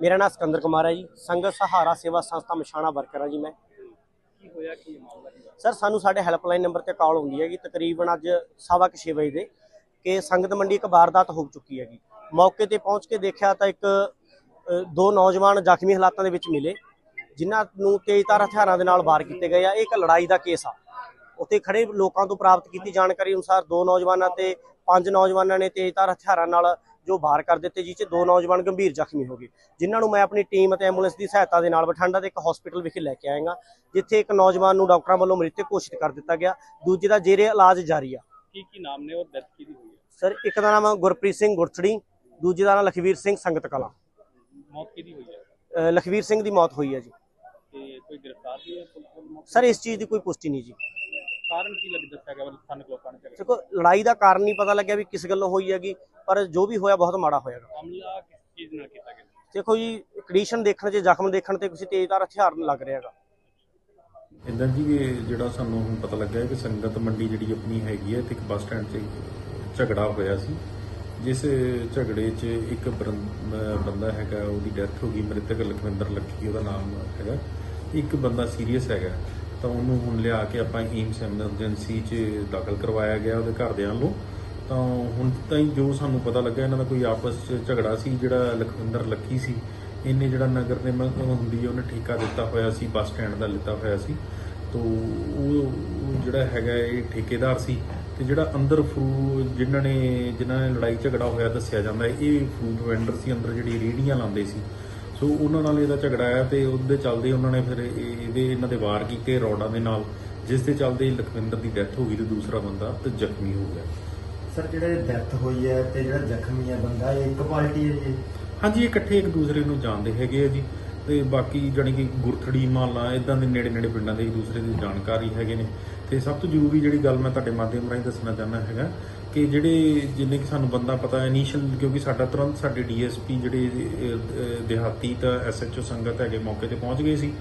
ਮੇਰਾ ਨਾਮ ਸਿਕੰਦਰ ਕੁਮਾਰ ਹੈ ਜੀ। ਸੰਗਤ ਸਹਾਰਾ ਸੇਵਾ ਸੰਸਥਾ ਮਸ਼ਾਣਾ ਵਰਕਰ ਹਾਂ ਜੀ ਮੈਂ। ਕੀ ਹੋਇਆ ਕੀ ਮਾਮਲਾ ਕੀ ਸਰ ਸਾਨੂੰ ਸਾਡੇ ਹੈਲਪਲਾਈਨ ਨੰਬਰ ਤੇ ਕਾਲ ਹੁੰਦੀ ਹੈਗੀ। ਤਕਰੀਬਨ ਅੱਜ ਸਵਾ ਕੁ ਛੇ ਵਜੇ ਦੇ ਕਿ ਸੰਗਤ ਮੰਡੀ ਇੱਕ ਵਾਰਦਾਤ ਹੋ ਚੁੱਕੀ ਹੈਗੀ। ਮੌਕੇ ਤੇ ਪਹੁੰਚ ਕੇ ਦੇਖਿਆ ਤਾਂ ਇੱਕ ਦੋ ਨੌਜਵਾਨ ਜ਼ਖਮੀ ਹਾਲਾਤਾਂ ਦੇ ਵਿੱਚ ਮਿਲੇ ਜਿਨ੍ਹਾਂ ਨੂੰ ਤੇਜ਼ਧਾਰ ਹਥਿਆਰਾਂ ਦੇ ਨਾਲ ਵਾਰ ਕੀਤੇ ਗਏ ਆ। ਇਹ ਇੱਕ ਲੜਾਈ ਦਾ ਕੇਸ ਆ। ਉੱਥੇ ਖੜੇ ਲੋਕਾਂ ਤੋਂ ਪ੍ਰਾਪਤ ਕੀਤੀ ਜਾਣਕਾਰੀ ਅਨੁਸਾਰ ਦੋ ਨੌਜਵਾਨਾਂ ਤੇ ਪੰਜ ਨੌਜਵਾਨਾਂ ਨੇ ਤੇਜ਼ਧਾਰ ਹਥਿਆਰਾਂ ਨਾਲ ਜੋ ਵਾਰ ਕਰ ਦਿੱਤੇ ਜਿਸ 'ਚ ਦੋ ਨੌਜਵਾਨ ਗੰਭੀਰ ਜ਼ਖਮੀ ਹੋ ਗਏ ਜਿਨ੍ਹਾਂ ਨੂੰ ਮੈਂ ਆਪਣੀ ਟੀਮ ਅਤੇ ਐਂਬੂਲੈਂਸ ਦੀ ਸਹਾਇਤਾ ਦੇ ਨਾਲ ਬਠਿੰਡਾ ਦੇ ਇੱਕ ਹਸਪੀਟਲ ਵਿਖੇ ਲੈ ਕੇ ਆਏਗਾ ਜਿੱਥੇ ਇੱਕ ਨੌਜਵਾਨ ਨੂੰ ਡਾਕਟਰਾਂ ਵੱਲੋਂ ਮ੍ਰਿਤਕ ਘੋਸ਼ਿਤ ਕਰ ਦਿੱਤਾ ਗਿਆ ਦੂਜੇ ਦਾ ਜੇਰੇ ਇਲਾਜ ਜਾਰੀ ਆ। ਕੀ ਕੀ ਨਾਮ ਨੇ ਉਹ? ਦਰਦ ਕਿਹਦੀ ਹੋਈ ਹੈ ਸਰ ਇੱਕ ਦਾ ਨਾਮ ਗੁਰਪ੍ਰੀਤ ਸਿੰਘ ਗੁਰਚੜੀ ਦੂਜੇ ਦਾ ਨਾਮ ਲਖਵੀਰ ਸਿੰਘ ਸੰਗਤ ਕਲਾ। ਮੌਤ ਕਿਹਦੀ ਹੋਈ ਹੈ ਲਖਵੀਰ ਸਿੰਘ ਦੀ ਮੌਤ ਹੋਈ ਹੈ ਜੀ। ਤੇ ਕੋਈ ਗ੍ਰਿਫਤਾਰ ਵੀ ਹੈ ਸਰ ਇਸ ਚੀਜ਼ ਦੀ ਕੋਈ ਪੁਸ਼ਟੀ ਨਹੀਂ ਜੀ? ਕਾਰਨ ਕੀ ਲੱਗ ਦੱਸਿਆ ਗਿਆ ਸਥਾਨਕ ਲੋਕਾਂ ਨੇ ਦੇਖੋ ਲੜਾਈ ਦਾ ਕਾਰਨ ਨਹੀਂ ਪਤਾ ਲੱਗਿਆ ਵੀ ਕਿਸ ਗੱਲੋਂ ਹੋਈ ਹੈਗੀ ਪਰ ਜੋ ਵੀ ਹੋਇਆ ਬਹੁਤ ਮਾੜਾ ਹੋਇਆਗਾ ਹਮਲਾ ਕਿਸ ਚੀਜ਼ ਨਾਲ ਕੀਤਾ ਗਿਆ? ਦੇਖੋ ਜੀ ਕੰਡੀਸ਼ਨ ਦੇਖਣ 'ਚ ਜ਼ਖਮ ਦੇਖਣ ਤੇ ਕਿਸੇ ਤੇਜ਼ਧਾਰ ਹਥਿਆਰ ਨਾਲ ਲੱਗ ਰਿਹਾ ਹੈਗਾ। ਇਦਾਂ ਜੀ ਇਹ ਜਿਹੜਾ ਸਾਨੂੰ ਹੁਣ ਪਤਾ ਲੱਗਾ ਹੈ ਕਿ ਸੰਗਤ ਮੰਡੀ ਜਿਹੜੀ ਆਪਣੀ ਹੈਗੀ ਹੈ ਤੇ ਇੱਕ ਬੱਸ ਸਟੈਂਡ 'ਤੇ ਝਗੜਾ ਹੋਇਆ ਸੀ। ਜਿਸ ਝਗੜੇ 'ਚ ਇੱਕ ਬੰਦਾ ਹੈਗਾ ਉਹਦੀ ਡੈਥ ਹੋ ਗਈ ਮ੍ਰਿਤਕ ਲਖਵਿੰਦਰ ਲੱਖੀ ਉਹਦਾ ਨਾਮ ਹੈਗਾ। ਇੱਕ ਬੰਦਾ ਸੀਰੀਅਸ ਹੈਗਾ। ਤਾਂ ਉਹਨੂੰ ਹੁਣ ਲਿਆ ਕੇ ਆਪਾਂ ਏਮਸ ਐਮਰਜੈਂਸੀ 'ਚ ਦਾਖਲ ਕਰਵਾਇਆ ਗਿਆ ਉਹਦੇ ਘਰਦਿਆਂ ਨੂੰ। ਤਾਂ ਹੁਣ ਤਾਈਂ ਜੋ ਸਾਨੂੰ ਪਤਾ ਲੱਗਾ ਇਹਨਾਂ ਦਾ ਕੋਈ ਆਪਸ 'ਚ ਝਗੜਾ ਸੀ, ਜਿਹੜਾ ਲਖਵਿੰਦਰ ਲੱਕੀ ਸੀ। ਇਹਨੇ ਜਿਹੜਾ ਨਗਰ ਨਿਗਮ ਹੁੰਦੀ ਹੈ ਉਹਨੇ ਠੇਕਾ ਦਿੱਤਾ ਹੋਇਆ ਸੀ, ਬੱਸ ਸਟੈਂਡ ਦਾ ਲਿੱਤਾ ਹੋਇਆ ਸੀ। ਤੋ ਉਹ ਜਿਹੜਾ ਹੈਗਾ ਇਹ ਠੇਕੇਦਾਰ ਸੀ ਤੇ ਜਿਹੜਾ ਅੰਦਰ ਫਰੂ ਜਿਨ੍ਹਾਂ ਨੇ ਜਿਨ੍ਹਾਂ ਨੇ ਲੜਾਈ ਝਗੜਾ ਹੋਇਆ ਦੱਸਿਆ ਜਾਂਦਾ, ਇਹ ਫੂਡ ਵੈਂਡਰ ਸੀ, ਅੰਦਰ ਜਿਹੜੀ ਰੇਹੜੀਆਂ ਲਾਉਂਦੇ ਸੀ। ਸੋ ਉਹਨਾਂ ਨਾਲ ਇਹਦਾ ਝਗੜਾ ਆਇਆ ਤੇ ਉਹਦੇ ਚੱਲਦੇ ਉਹਨਾਂ ਨੇ ਫਿਰ ਇਹ- ਇਹਦੇ ਇਹਨਾਂ ਦੇ ਵਾਰ ਕੀਤੇ ਰੋਡਾਂ ਦੇ ਨਾਲ ਜਿਸ ਦੇ ਚੱਲਦੇ ਲਖਵਿੰਦਰ ਦੀ ਡੈਥ ਹੋ ਗਈ ਤੇ ਦੂਸਰਾ ਬੰਦਾ ਤੇ ਜ਼ਖਮੀ ਹੋ ਗਿਆ। ਸਰ ਜਿਹੜੇ ਡੈਥ ਹੋਈ ਹੈ ਤੇ ਜਿਹੜਾ ਜ਼ਖਮੀ ਹੈ ਬੰਦਾ ਇਹ ਇੱਕ ਪਾਰਟੀ ਹੈ ਜੀ? ਹਾਂਜੀ ਇਕੱਠੇ ਇੱਕ ਦੂਸਰੇ ਨੂੰ ਜਾਣਦੇ ਹੈਗੇ ਆ ਜੀ ਤੇ ਬਾਕੀ ਜਾਣੀ ਕਿ ਗੁਰਥੜੀ ਮਾਲਾ ਇਦਾਂ ਦੇ ਨੇੜੇ ਨੇੜੇ ਪਿੰਡਾਂ ਦੇ ਇੱਕ ਦੂਸਰੇ ਦੀ ਜਾਣਕਾਰੀ ਹੈਗੇ ਨੇ। ਤੇ ਸਭ ਤੋਂ ਜ਼ਰੂਰੀ ਜਿਹੜੀ ਗੱਲ ਮੈਂ ਤੁਹਾਡੇ ਮਾਧਿਅਮ ਰਾਹੀਂ ਦੱਸਣਾ ਚਾਹੁੰਦਾ ਹੈਗਾ ਕਿ ਜਿਹੜੇ ਜਿੰਨੇ ਕਿ ਸਾਨੂੰ ਬੰਦਾ ਪਤਾ ਇਨੀਸ਼ੀਅਲ ਕਿਉਂਕਿ ਸਾਡਾ ਤੁਰੰਤ ਸਾਡੇ ਡੀਐਸਪੀ ਜਿਹੜੇ ਦਿਹਾਤੀ ਤਾਂ ਐਸਐਚਓ ਸੰਗਤ ਹੈਗੇ ਮੌਕੇ ਤੇ ਪਹੁੰਚ ਗਏ ਸੀ।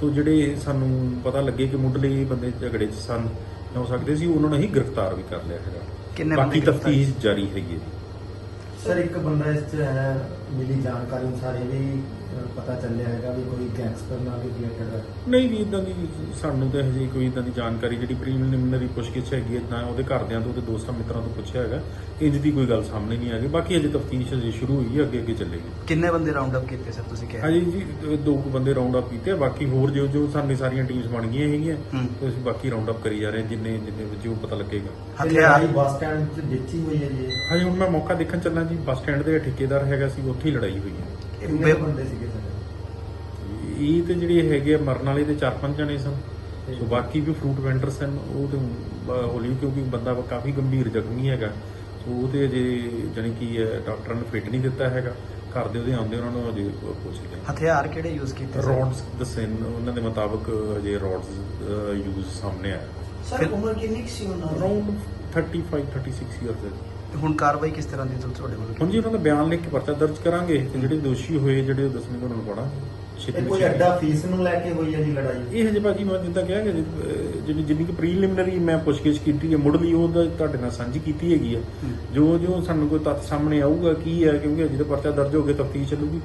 ਤੋਂ ਜਿਹੜੇ ਸਾਨੂੰ ਪਤਾ ਲੱਗੇ ਕਿ ਮੁੱਢਲੇ ਬੰਦੇ ਝਗੜੇ 'ਚ ਸਨ ਹੋ ਸਕਦੇ ਸੀ ਉਹਨਾਂ ਨੂੰ ਹੀ ਗ੍ਰਿਫਤਾਰ ਵੀ ਕਰ ਲਿਆ ਹੈਗਾ। ਕਿੰਨੇ ਬਾਕੀ ਤਫਤੀਸ਼ ਜਾਰੀ ਹੈਗੀ ਹੈ ਜੀ। ਸਰ ਇੱਕ ਬੰਦਾ ਇਸ ਚ ਹੈ ਮਿਲੀ ਜਾਣਕਾਰੀ ਅਨੁਸਾਰ ਇਹ ਵੀ ਅ, ਪਤਾ ਚੱਲਿਆ ਹੈਗਾ ਵੀ ਕੋਈ ਗੈਂਗਸਟਰ ਨਾਲ ਰਿਲੇਟਡ ਹੈ ਨਹੀਂ ਜੀ ਇਦਾਂ ਦੀ ਸਾਨੂੰ ਤਾਂ ਹਜੇ ਕੋਈ ਇਦਾਂ ਦੀ ਜਾਣਕਾਰੀ ਜਿਹੜੀ ਪ੍ਰੀਲਿਮਿਨਰੀ ਪੁੱਛਗਿੱਛ ਹੈਗੀ ਹੈ ਨਾ ਉਹਦੇ ਘਰਦਿਆਂ ਤੋਂ ਤੇ ਦੋਸਤਾਂ ਮਿੱਤਰਾਂ ਤੋਂ ਪੁੱਛਿਆ ਹੈਗਾ। ਇੰਜ ਦੀ ਕੋਈ ਗੱਲ ਸਾਹਮਣੇ ਨਹੀਂ ਆ ਗਈ। ਬਾਕੀ ਹਜੇ ਤਫਤੀਸ਼ ਹਜੇ ਸ਼ੁਰੂ ਹੋਈ ਹੈ ਅੱਗੇ ਅੱਗੇ ਚੱਲੇਗੀ। ਕਿੰਨੇ ਬੰਦੇ ਰਾਉਂਡ ਅਪ ਕੀਤੇ ਸਰ ਤੁਸੀਂ ਕਿਹਾ? ਹਾਂਜੀ ਜੀ ਦੋ- ਦੋ ਕੁ ਬੰਦੇ ਰਾਉਂਡ ਅਪ ਕੀਤੇ ਆ, ਬਾਕੀ ਹੋਰ ਜੋ ਜੋ ਸਾਡੀ ਸਾਰੀਆਂ ਟੀਮਸ ਬਣ ਗਈਆਂ ਹੈਗੀਆਂ ਹੂੰ। ਤੇ ਅਸੀਂ ਬਾਕੀ ਰਾਉਂਡ ਅਪ ਕਰੀ ਜਾ ਰਹੇ ਹਾਂ, ਜਿੰਨੇ ਜਿੰਨੇ ਵਿੱਚ ਉਹ ਪਤਾ ਲੱਗੇਗਾ। ਹਥਿਆਰ? ਬੱਸ ਸਟੈਂਡ ਵਿੱਚ ਹੀ ਹੋਈ ਹੈ ਜੀ ਇਹ। ਹਾਂਜੀ ਹੁਣ ਮੈਂ ਮੌਕਾ ਦੇਖਣ ਚੱਲਾਂ ਜੀ। ਬੱਸ ਸਟੈਂਡ ਦੇ ਠੇਕੇਦਾਰ ਹੈਗਾ ਸੀ ਉੱਥੇ ਹੀ ਲੜਾਈ ਹੋਈ ਹੈ। ਕਿੰਨੇ ਬੰਦੇ ਸੀਗੇ ਸਰ ਇਹ ਤੇ ਜਿਹੜੇ ਹੈਗੇ ਆ ਮਰਨ ਵਾਲੇ ਤੇ ਚਾਰ ਪੰਜ ਜਣੇ ਸਨ। ਸੋ ਬਾਕੀ ਵੀ ਫਰੂਟ ਵੈਂਡਰ ਸਨ ਉਹ ਤੇ ਹੌਲੀ ਕਿਉਂਕਿ ਬੰਦਾ ਕਾਫੀ ਗੰਭੀਰ ਜ਼ਖਮੀ ਹੈਗਾ। ਸੋ ਉਹ ਤੇ ਅਜੇ ਜਾਣੀ ਕਿ ਡਾਕਟਰਾਂ ਨੇ ਫਿੱਟ ਨਹੀਂ ਦਿੱਤਾ ਹੈਗਾ। ਘਰ ਦੇ ਉਹਦੇ ਆਉਂਦੇ ਉਹਨਾਂ ਨੂੰ ਅਜੇ ਪੁੱਛ ਲਿਆ। ਹਥਿਆਰ ਕਿਹੜੇ ਯੂਜ਼ ਕੀਤੇ ਸਰ ਰੋਡਸ ਦੱਸੇ ਉਹਨਾਂ ਦੇ ਮੁਤਾਬਕ ਅਜੇ ਰੋਡਸ ਯੂਜ਼ ਸਾਹਮਣੇ ਆਇਆ। ਫਿਰ ਉਮਰ ਕਿੰਨੀ ਸੀ ਉਹਨਾਂ ਅਰਾਊਂਡ 35 36 ਇਅਰਸ ਦੇ। ਹੁਣ ਕਾਰਵਾਈ ਕਿਸ ਤਰ੍ਹਾਂ ਦੀ ਤੁ- ਤੁਹਾਡੇ ਵੱਲੋਂ ਹੁਣ ਜੀ ਉਹਨਾਂ ਦਾ ਬਿਆਨ ਲਿਖ ਕੇ ਪਰਚਾ ਦਰਜ ਕਰਾਂਗੇ ਤੇ ਜਿਹੜੇ ਦੋਸ਼ੀ ਹੋਏ ਜਿਹੜੇ ਉਹ ਦੱਸਣਗੇ ਉਹਨਾਂ ਨੂੰ ਪੜਾਂਗੇ ਇਹ ਕੋਈ ਅੱਡਾ ਫੀਸ ਨੂੰ ਲੈ ਕੇ ਹੋਈ ਹੈ ਜੀ ਲੜਾਈ? ਇਹ ਹਜੇ ਭਾਜੀ ਮੈਂ ਜਿੱਦਾਂ ਕਿਹਾ ਕਿ ਜਿਹੜੀ ਜਿੰਨੀ ਕਿ ਪ੍ਰੀਲਿਮਿਨਰੀ ਮੈਂ ਪੁੱਛਗਿੱਛ ਕੀਤੀ ਹੈ ਮੁੱਢਲੀ ਉਹ ਤਾਂ ਤੁਹਾਡੇ ਨਾਲ ਸਾਂਝੀ ਕੀਤੀ ਹੈਗੀ ਹੈ। ਜੋ ਜੋ ਸਾਨੂੰ ਕੋਈ ਤੱਥ ਸਾਹਮਣੇ ਆਊਗਾ ਕੀ ਹੈ ਕਿਉਂਕਿ ਅਜੇ ਤਾਂ ਪਰਚਾ ਦਰਜ ਹੋ ਕੇ ਤਫਤੀਸ਼ ਚੱਲੂਗੀ।